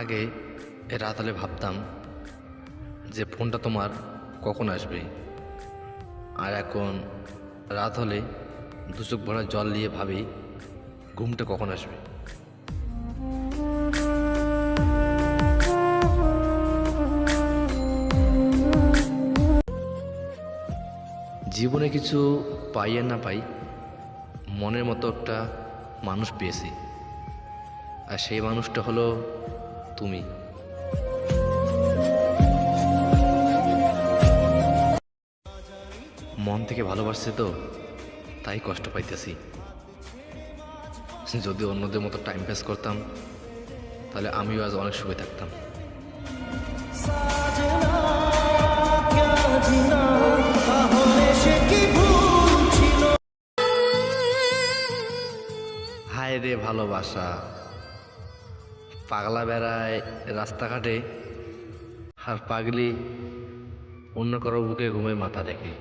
আগে রাত হলে ভাবতাম যে ফোনটা তোমার কখন আসবে। আর এখন রাত হলে দু চোখ ভরা জল নিয়ে ভাবি ঘুমটা কখন আসবে। জীবনে কিছু পাই আর না পাই, মনের মতো একটা মানুষ পেয়েছি। আর সেই মানুষটা হলো তুমি। মন থেকে ভালোবাসছে তো, তাই কষ্ট পাইতেছি। যদি অন্যদের মতো টাইম পাস করতাম, তাহলে আমিও আজ অনেক সুখে থাকতাম। হায় রে ভালোবাসা। পাগলা বেড়ায় রাস্তাঘাটে আর পাগলি অন্য কারও বুকে ঘুমে মাথা দেখে।